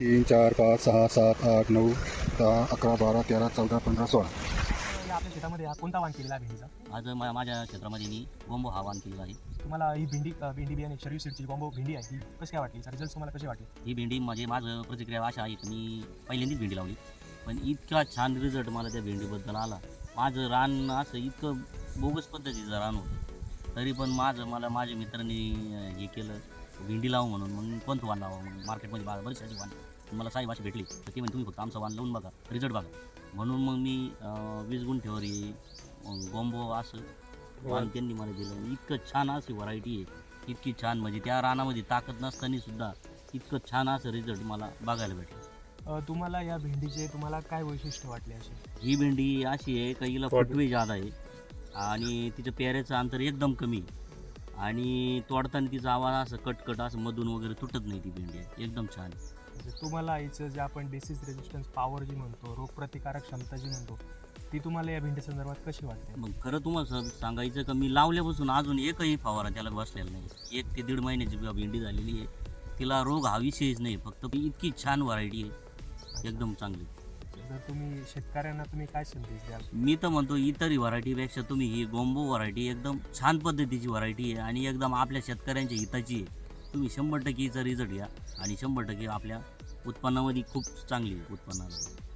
तीन चार पाच सहा सात आठ नऊ दहा अकरा बारा तेरा चौदा पंधरा सोळा. या आपल्या शेतामध्ये हा कोणता वाण केलेला आहे भेंडीचा? आज मा माझ्या क्षेत्रामध्ये मी गोंबो हा वाण केलेला आहे. तुम्हाला ही भेंडी अ, भेंडी बियाणे शरीर सीडची बॉम्बो भेंडी आहे ही कशी काय वाटली? रिझल्ट तुम्हाला कसे वाटले? ही भेंडी म्हणजे माझं प्रतिक्रिया अशा आहे की मी पहिल्यांदाच भेंडी लावली. पण इतका छान रिझल्ट मला त्या भेंडीबद्दल आला. माझं रान असं इतकं बोगस पद्धतीचं रान होतं. तरी पण माझं मला माझ्या मित्रांनी अं, हे केलं. भेंडी लावू म्हणून मग कोणतं वाण लावा मग मार्केटमध्ये बघा बरेच अशी वाण मला साहेब अशी भेटली. तर ती म्हणजे तुम्ही फक्त आमचं वाण लावून बघा रिझल्ट बघा. म्हणून मग मी वीस गुंठेवर हे गोंबो असं वाण त्यांनी मला दिलं. इतकं छान अशी व्हरायटी आहे. इतकी छान म्हणजे त्या रानामध्ये ताकद नसताना सुद्धा इतकं छान असं रिझल्ट मला बघायला भेटलं. तुम्हाला या भेंडीचे तुम्हाला काय वैशिष्ट्य वाटले असे? ही भेंडी अशी आहे का हिला फुटवे जादा आहे आणि तिचं पेऱ्याचं अंतर एकदम कमी आणि तोडताना तिचा आवाज असं कटकट असं मधून वगैरे तुटत नाही ती भेंडी. एकदम छान म्हणजे तुम्हाला याचं जे आपण डिसीज रेजिस्टन्स पॉवर जी म्हणतो रोगप्रतिकारक क्षमता जी म्हणतो ती तुम्हाला या भेंडी संदर्भात कशी वाटते? मग खरं तुम्हाला स- सांगायचं का मी लावल्यापासून अजून एकही फवारा त्याला बसलेला नाही. एक ते दीड महिन्याची भेंडी झालेली आहे. तिला रोग हा विषयच नाही फक्त इतकी छान व्हरायटी आहे. एकदम चांगली. जर तुम्ही शेतकऱ्यांना तुम्ही काय संदेश द्याल? मी तर म्हणतो इतर व्हरायटीपेक्षा तुम्ही ही गोंबो व्हरायटी एकदम छान पद्धतीची व्हरायटी आहे आणि एकदम आपल्या शेतकऱ्यांच्या हिताची आहे. तुम्ही शंभर टक्के हिचा रिझल्ट घ्या आणि शंभर टक्के आपल्या उत्पन्नामध्ये खूप चांगली आहे